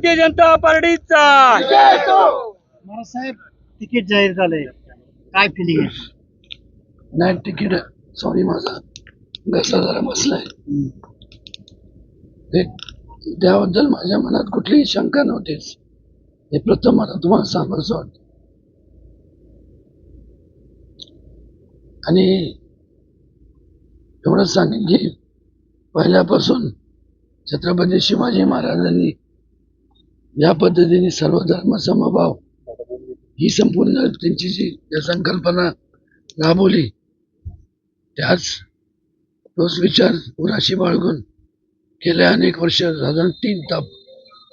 भारतीय जनता पार्टीचा. साहेब तिकीट जाहीर झालंय. काय फिलिंग आहे? नाही तिकीट सॉरी माझा. घसा जरा बसलाय. ते त्याबद्दल माझ्या मनात कुठलीही शंका नव्हतीच हे प्रथम मला तुम्हाला सांगायचं वाटतं आणि एवढंच सांगेन की पहिल्यापासून छत्रपती शिवाजी महाराजांनी या पद्धतीने सर्व धर्म समभाव ही संपूर्ण त्यांची जी संकल्पना राबवली त्याच तोच विचार उराशी बाळगून गेल्या अनेक वर्ष साधारण तीन ताप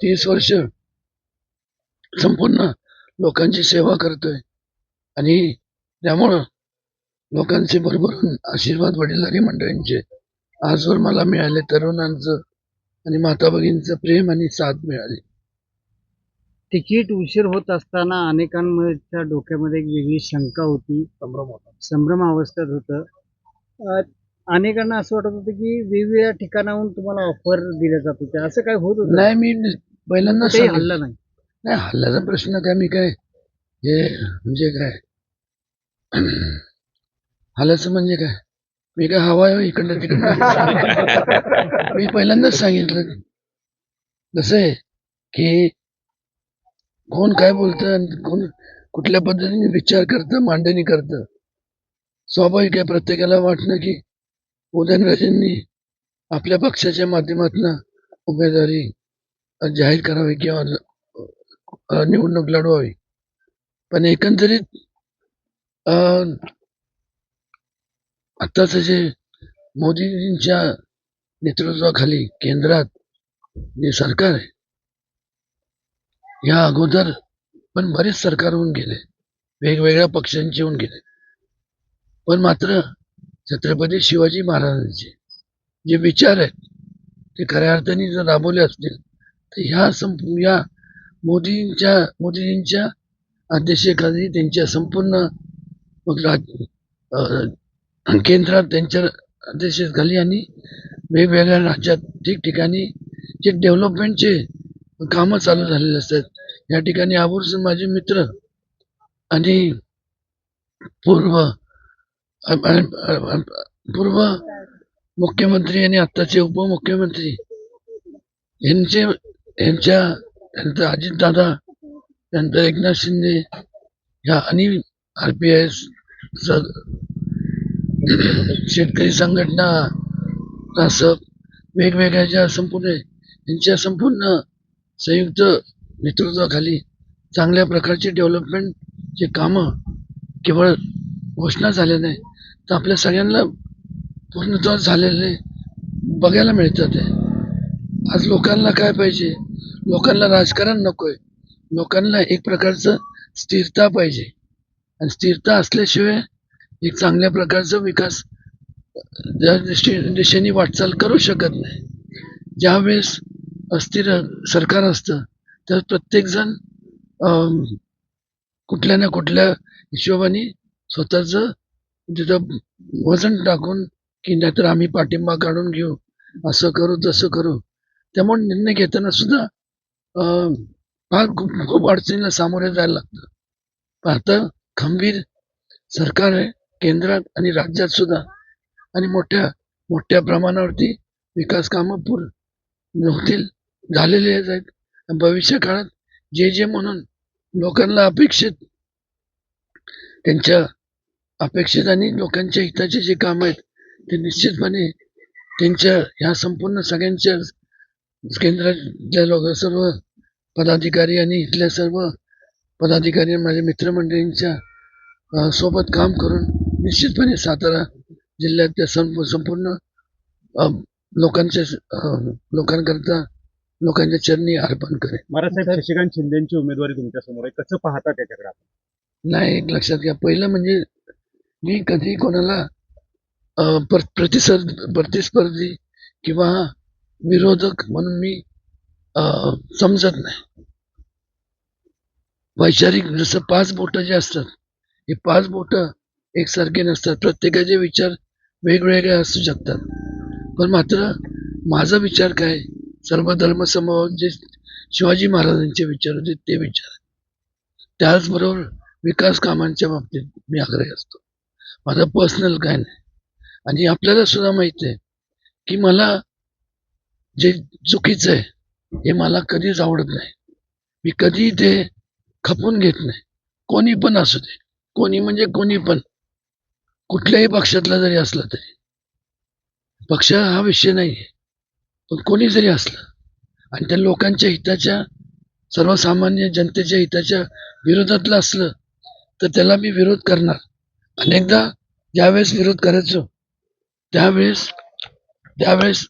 तीस वर्ष संपूर्ण लोकांची सेवा करतोय. आणि त्यामुळं लोकांचे भरभरून आशीर्वाद वडीलधारी मंडळींचे. आजवर मला मिळाले तरुणांचं आणि माता भगिनीचं प्रेम आणि साथ मिळाली. तिकीट उशीर होत असताना अनेकांच्या डोक्यामध्ये एक वेगळी शंका होती. संभ्रम होता. संभ्रम अवस्थेत होतं. अनेकांना असं वाटत होतं की वेगवेगळ्या ठिकाणाहून तुम्हाला ऑफर दिल्या जात होत्या. असं काय होत होतं? नाही मी पहिल्यांदा. हल्ला नाही. नाही हल्ल्याचा प्रश्न काय मी काय हे म्हणजे काय? हल्ल्याचं म्हणजे काय? मी काय हवा आहे इकडनं तिकडनं? मी पहिल्यांदाच सांगितलं. कसं आहे की कोण काय बोलतं आणि कोण कुठल्या पद्धतीने विचार करतं मांडणी करतं? स्वाभाविक आहे प्रत्येकाला वाटणं की उदयनराजेंनी आपल्या पक्षाच्या माध्यमातून उमेदवारी जाहीर करावी किंवा निवडणूक लढवावी. पण एकंदरीत आत्ताचं जे मोदीजींच्या नेतृत्वाखाली केंद्रात जे सरकार आहे या अगोदर पण बरेच सरकार होऊन गेले. वेगवेगळ्या पक्षांचे होऊन गेले. पण मात्र छत्रपती शिवाजी महाराजांचे जे विचार आहेत ते खऱ्या अर्थाने जर राबवले असतील तर ह्या संप या मोदींच्या मोदीजींच्या अध्यक्षतेखाली त्यांच्या संपूर्ण मग राज केंद्रात त्यांच्या अध्यक्षतेखाली आणि वेगवेगळ्या राज्यात ठिकठिकाणी जे डेव्हलपमेंटचे कामं चालू झालेले असतात. या ठिकाणी आवर्जून माझे मित्र आणि पूर्व पूर्व मुख्यमंत्री आणि आत्ताचे उपमुख्यमंत्री यांचे यांच्या त्यानंतर अजितदादा त्यानंतर एकनाथ शिंदे ह्या आणि आर पी एस शेतकरी संघटना असं वेगवेगळ्या ज्या संपूर्ण यांच्या संपूर्ण संयुक्त नेतृत्वाखाली चांगल्या प्रकारचे डेव्हलपमेंटचे कामं केवळ घोषणा झाल्या नाही तर आपल्या सगळ्यांना पूर्णत्व झालेले बघायला मिळतात आहे आज लोकांना काय पाहिजे? लोकांना राजकारण नकोय. लोकांना एक प्रकारचं स्थिरता पाहिजे. आणि स्थिरता असल्याशिवाय एक चांगल्या प्रकारचा विकास ज्या दृष्टी दिशेने वाटचाल करू शकत नाही. ज्यावेळेस अस्थिर सरकार असतं तर प्रत्येकजण कुठल्या ना कुठल्या हिशोबाने स्वतःचं तिथं वजन टाकून की नाहीतर आम्ही पाठिंबा काढून घेऊ असं करू तसं करू. त्यामुळे निर्णय घेताना सुद्धा फार खूप खूप अडचणीला सामोरे जायला लागतं. पण खंबीर सरकार आहे केंद्रात आणि राज्यात सुद्धा. आणि मोठ्या मोठ्या प्रमाणावरती विकास कामं पूर्ण होतील. झालेले आहेत. भविष्य काळात जे जे म्हणून लोकांना अपेक्षित त्यांच्या अपेक्षित आणि लोकांच्या हिताचे जे काम आहेत ते निश्चितपणे त्यांच्या ह्या संपूर्ण सगळ्यांच्या केंद्रातल्या लोक सर्व पदाधिकारी आणि इथल्या सर्व पदाधिकारी माझ्या मित्रमंडळींच्या सोबत काम करून निश्चितपणे सातारा जिल्ह्यातल्या संप संपूर्ण लोकांच्या लोकांकरता लोकांच्या चरणी अर्पण करेन. महाराजसाहेब शशिकांत शिंदेची उमेदवारी तुमच्यासमोर आहे. कसं पाहता त्याच्याकडे? नाही एक लक्षात घ्या. पहिलं म्हणजे मी कधी कोणाला अ, प्र- प्रतिस्पर्ध प्रतिस्पर्धी किंवा विरोधक म्हणून मी समजत नाही. वैचारिक जसं पाच बोटं जे असतात हे पाच बोटं एकसारखे नसतात. प्रत्येकाचे विचार वेगवेगळे असू शकतात. पण मात्र माझा विचार काय सर्व धर्म समभाव जे शिवाजी महाराजांचे विचार होते ते विचार. त्याचबरोबर विकास कामांच्या बाबतीत मी आग्रही असतो. माझा पर्सनल काय नाही. आणि आपल्याला सुद्धा माहिती आहे की मला जे चुकीचं आहे हे मला कधीच आवडत नाही. मी कधी ते खपून घेत नाही. कोणी पण असू दे. कोणी म्हणजे कोणी पण. कुठल्याही पक्षातला जरी असला तरी. पक्ष हा विषय नाही आहे पण कोणी जरी असलं आणि त्या लोकांच्या हिताच्या सर्वसामान्य जनतेच्या हिताच्या विरोधातलं असलं तर त्याला मी विरोध करणार. अनेकदा ज्यावेळेस विरोध करायचो त्यावेळेस त्यावेळेस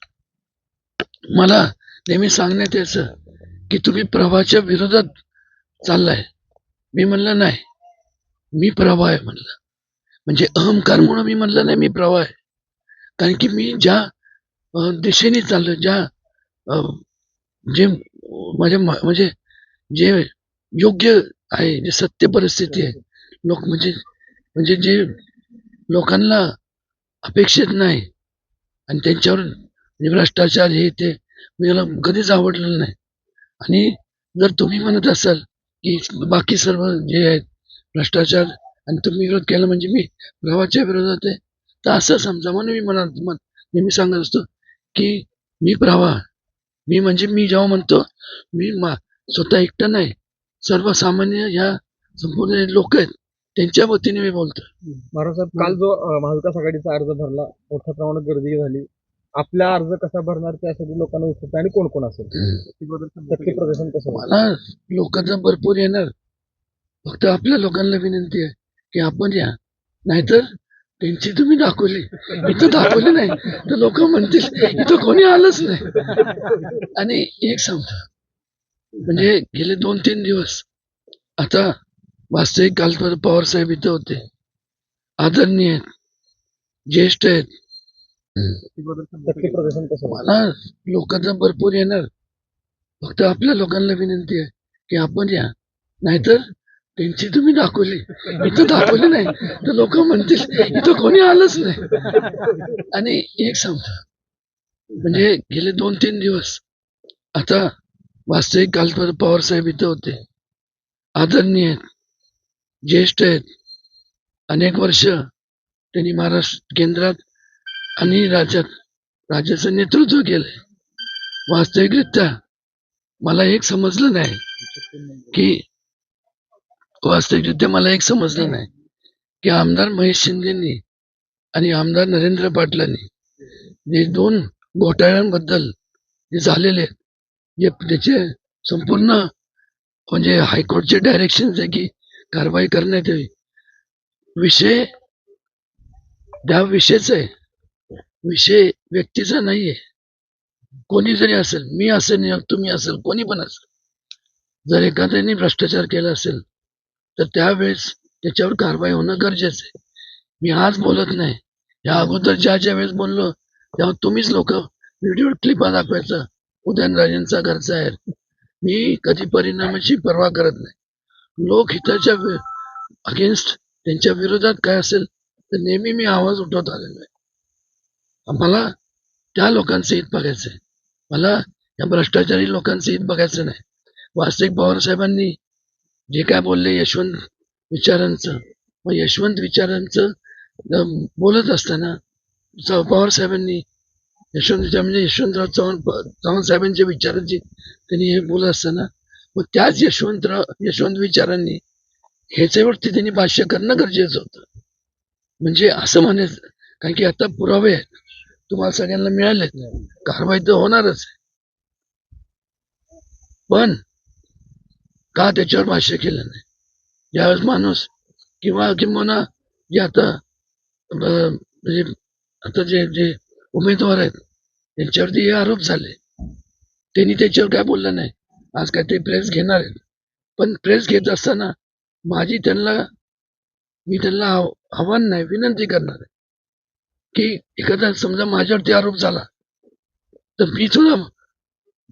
मला नेहमी सांगण्यात यायचं की तुम्ही प्रवाहाच्या विरोधात चाललाय. मी म्हणलं नाही. मी प्रवाह आहे म्हणलं. म्हणजे अहंकार म्हणून मी म्हणलं नाही मी प्रवाह आहे. कारण की मी ज्या दिशेने चाललो. ज्या जे माझ्या म- म्हणजे जे योग्य आहे जे सत्य परिस्थिती आहे लोक म्हणजे म्हणजे जे लोकांना अपेक्षित नाही आणि त्यांच्यावर म्हणजे भ्रष्टाचार हे ते मला कधीच आवडलेलं नाही. आणि जर तुम्ही म्हणत असाल की बाकी सर्व जे आहेत भ्रष्टाचार आणि तुम्ही विरोध केला म्हणजे मी भावाच्या विरोधात आहे तर असं समजा म्हणून मी मला नेहमी सांगत असतो की मी प्रवाह. मी म्हणजे मी जेव्हा म्हणतो मी मा स्वतः एकटा नाही. सर्वसामान्य ह्या संपूर्ण लोक आहेत त्यांच्या वतीने मी बोलतो महाराज काल जो अं, महाविकास आघाडीचा अर्ज भरला मोठ्या प्रमाणात गर्दी झाली. आपला अर्ज कसा भरणार त्यासाठी लोकांना उत्सुकता आहे आणि कोण कोण असेल प्रदर्शन कसं होईल? मला लोकांचा भरपूर येणार. फक्त आपल्या लोकांना विनंती आहे की आपण या. नाहीतर त्यांची तुम्ही दाखवली. इथं दाखवली नाही. तर लोक म्हणतील इथं कोणी आलंच नाही. आणि एक सांगतो. म्हणजे गेले दोन तीन दिवस. आता वास्तविक काल पवार साहेब इथं होते. आदरणीय आहेत. ज्येष्ठ आहेत. मला लोकांचा भरपूर येणार. फक्त आपल्या लोकांना विनंती आहे की आपण या. नाहीतर त्यांची तुम्ही दाखवली. इथं दाखवली नाही. तर लोक म्हणतील इथं कोणी आलंच नाही. आणि एक सांगतो. म्हणजे गेले दोन तीन दिवस. आता वास्तविक काल पवार साहेब इथं होते. आदरणीय आहेत ज्येष्ठ आहेत. अनेक वर्ष त्यांनी महाराष्ट्र केंद्रात आणि राज्यात राज्याचं नेतृत्व केलंय. वास्तविकरित्या मला एक समजलं नाही की वास्तविकरित्या मला एक समजलं नाही की आमदार महेश शिंदेनी आणि आमदार नरेंद्र पाटलांनी जे दोन घोटाळ्यांबद्दल जे झालेले आहेत जे त्याचे संपूर्ण म्हणजे हायकोर्टचे डायरेक्शन आहे की कारवाई करण्यात यावी विषय त्या विषयच आहे विषय व्यक्तीचा नाहीये. कोणी जरी असेल मी असेल तुम्ही असेल कोणी पण असेल जर एखाद्याने भ्रष्टाचार केला असेल तर त्यावेळेस त्याच्यावर कारवाई होणं गरजेचं आहे. मी आज बोलत नाही. या अगोदर ज्या ज्या वेळेस बोललो तेव्हा तुम्हीच लोक व्हिडिओ क्लिपा दाखवायचं. उदयनराजेंचा घरचा आहे. मी कधी परिणामाची पर्वा करत नाही. लोक हिताच्या अगेन्स्ट त्यांच्या विरोधात काय असेल तर नेहमी मी आवाज उठवत आलेलो आहे. मला त्या लोकांचं हित बघायचं आहे मला या भ्रष्टाचारी लोकांचं हित बघायचं नाही. वास्तविक पवार साहेबांनी जे काय बोलले यशवंत विचारांचं मग यशवंत विचारांचं बोलत असताना चौ पवार साहेबांनी यशवंत विचार म्हणजे यशवंतराव चव्हाण चव्हाण साहेबांच्या विचारांची त्यांनी हे बोलत असताना मग त्याच यशवंतराव यशवंत विचारांनी ह्याच्यावरती त्यांनी भाष्य करणं गरजेचं होतं. म्हणजे असं म्हणायचं कारण की आता पुरावे आहेत. तुम्हाला सगळ्यांना मिळालेत. कारवाई तर होणारच पण का त्याच्यावर भाष्य केलं नाही? ज्यावेळेस माणूस किंवा किंबहुना जे आता म्हणजे आता जे जे उमेदवार आहेत त्यांच्यावरती हे आरोप झाले. त्यांनी त्याच्यावर काय बोललं नाही? आज काय ते प्रेस घेणार आहेत. पण प्रेस घेत असताना माझी त्यांना मी त्यांना आव- आव्हान नाही विनंती करणार आहे. की एखादा समजा माझ्यावरती आरोप झाला तर मी थोडा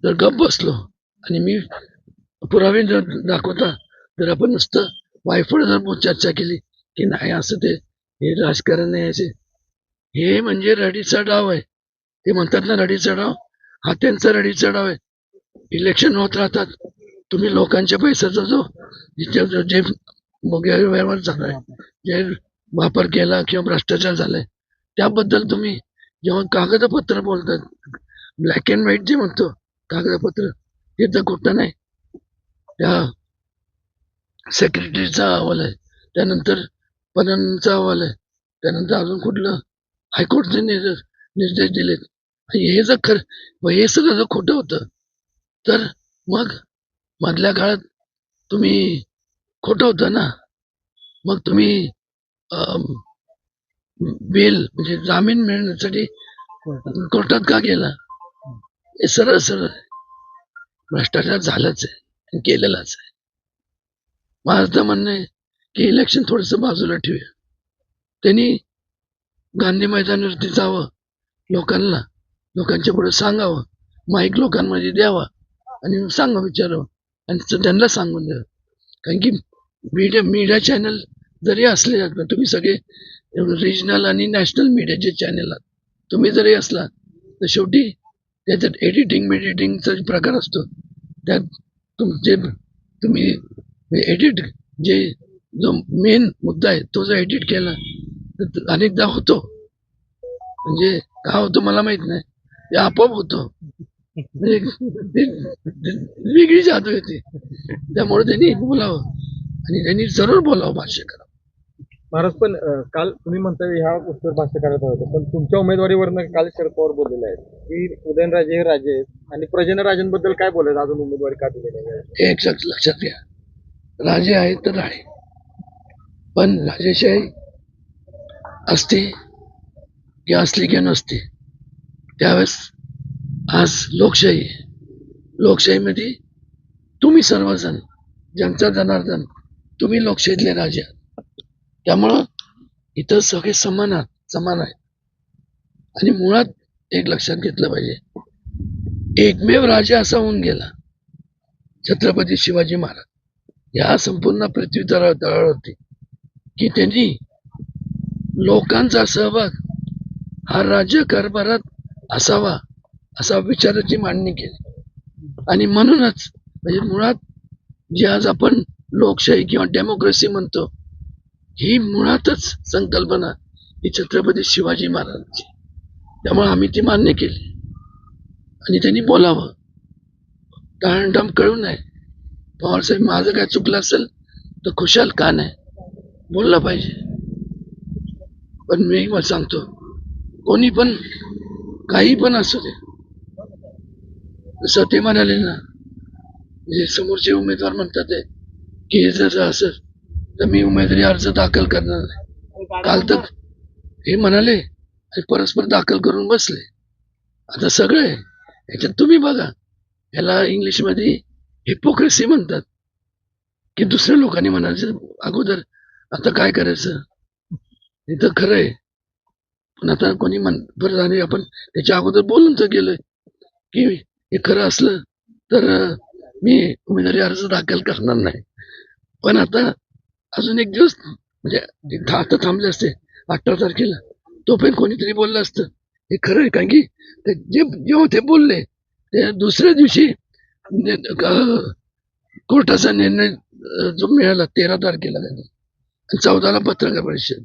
जर गप बसलो आणि मी पुरावे जर दाखवता. तर आपण नुसतं वायफळ जर चर्चा केली की नाही असं ते हे राजकारण आहे असे. हे म्हणजे रडीचा डाव आहे. ते म्हणतात ना रडीचा डाव? हा त्यांचा रडीचा डाव आहे. इलेक्शन होत राहतात. तुम्ही लोकांच्या पैशाचा जो जो- जे व्यवहार झालाय जे वापर केला किंवा भ्रष्टाचार झालाय त्याबद्दल तुम्ही जेव्हा कागदपत्र बोलतात ब्लॅक अँड व्हाईट जे म्हणतो कागदपत्र हे तर खोटं नाही. त्या सेक्रेटरीचा अहवाल आहे. त्यानंतर पदांचा अहवाल आहे. त्यानंतर अजून कुठलं? हायकोर्टचे निर्देश निर्देश दिलेत. हे जर खरं हे सगळं जर खोटं होतं तर मग मधल्या काळात तुम्ही खोटं होतं ना? मग तुम्ही बेल म्हणजे जामीन मिळण्यासाठी कोर्टात. का गेला? हे सरळ सरळ. भ्रष्टाचार झालाच आहे. केलेलाच आहे. माझं म्हणणं आहे की इलेक्शन थोडस बाजूला ठेवूया. त्यांनी गांधी मैदानावरती जावं लोकांना लोकांच्या पुढे सांगावं माईक लोकांमध्ये द्यावा आणि सांगा विचारावं आणि त्यांना सांगून द्यावं. कारण की मीडिया मीडिया चॅनल जरी असले तुम्ही सगळे रिजनल आणि नॅशनल मीडियाचे चॅनल आहात तुम्ही जरी असला तर शेवटी त्याच्यात एडिटिंग मेडिटिंगचा प्रकार असतो त्यात तुमचे तुम्ही एडिट जे जो मेन मुद्दा आहे तो जर एडिट केला तर अनेकदा होतो. म्हणजे का होतो मला माहीत नाही. ते आपोआप होतो. म्हणजे वेगळी जादू येते. त्यामुळे त्यांनी बोलावं आणि त्यांनी सरळ बोलावं भाष्य करावं महाराज पण काल तुम्ही म्हणता ह्या गोष्टीवर भाष्य करत होतं पण तुमच्या उमेदवारीवरनं काल शरद पवार बोललेले आहेत की उदयनराजे हे राजे आहेत आणि प्रजनराजेंबद्दल काय बोलायचं? अजून उमेदवारी का दिलेली आहे हे एक लक्षात घ्या. राजे आहेत तर राणे पण राजेशाही असते की असली की नसते. त्यावेळेस आज लोकशाही आहे. लोकशाहीमध्ये तुम्ही सर्वजण जनता जनार्दन तुम्ही लोकशाहीतले राजे आहात. त्यामुळं इथं सगळे समान समान आहेत. आणि मुळात एक लक्षात घेतलं पाहिजे. एकमेव राजा असा होऊन गेला छत्रपती शिवाजी महाराज. या संपूर्ण पृथ्वी तळा तळावरती की त्यांनी लोकांचा सहभाग हा राज्य कारभारात असावा असा विचाराची मांडणी केली. आणि म्हणूनच म्हणजे मुळात जे आज आपण लोकशाही किंवा डेमोक्रेसी म्हणतो ही मुळातच संकल्पना ही छत्रपती शिवाजी महाराजांची. त्यामुळे आम्ही ती मान्य केली. आणि त्यांनी बोलावं. टाळणटाम कळू नये पवारसाहेब माझं काय चुकलं असेल तर खुशाल का नाही? बोललं पाहिजे. पण मी मला सांगतो कोणी पण काही पण असू दे. जसं ते म्हणाले ना म्हणजे समोरचे उमेदवार म्हणतात की हे जर असं तर मी उमेदवारी अर्ज दाखल करणार नाही काल तर हे म्हणाले परस्पर दाखल करून बसले. आता सगळं आहे याच्यात तुम्ही बघा याला इंग्लिशमध्ये हिपोक्रेसी म्हणतात. की दुसऱ्या लोकांनी म्हणायचं अगोदर आता काय करायचं? हे तर खरं आहे. पण आता कोणी म्हण बरं आणि आपण त्याच्या अगोदर बोलून तर गेलोय. की हे खरं असलं तर मी उमेदवारी अर्ज दाखल करणार नाही. पण आता अजून एक दिवस म्हणजे दहा तर थांबले असते अठरा तारखेला. तोपर्यंत कोणीतरी बोललं असतं. हे खरं आहे कारण की ते जे जेव्हा ते बोलले ते दुसऱ्या दिवशी कोर्टाचा निर्णय जो मिळाला तेरा तारखेला त्यांनी. आणि चौदाला पत्रकार परिषद.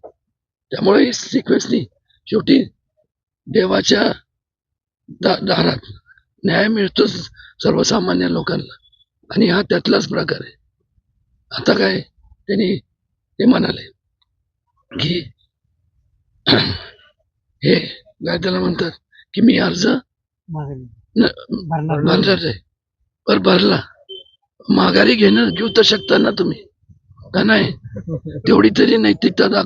त्यामुळे ही सिक्वेन्सनी शेवटी देवाच्या दा दारात न्याय मिळतोच सर्वसामान्य लोकांना. आणि हा त्यातलाच प्रकार आहे. आता काय? त्यांनी ते म्हणाले की हे त्याला म्हणतात की मी अर्ज भरणार पर भरला. माघारी घेणं घेऊ तर शकता ना तुम्ही. का नाही? तेवढी तरी नैतिकता दाखवा.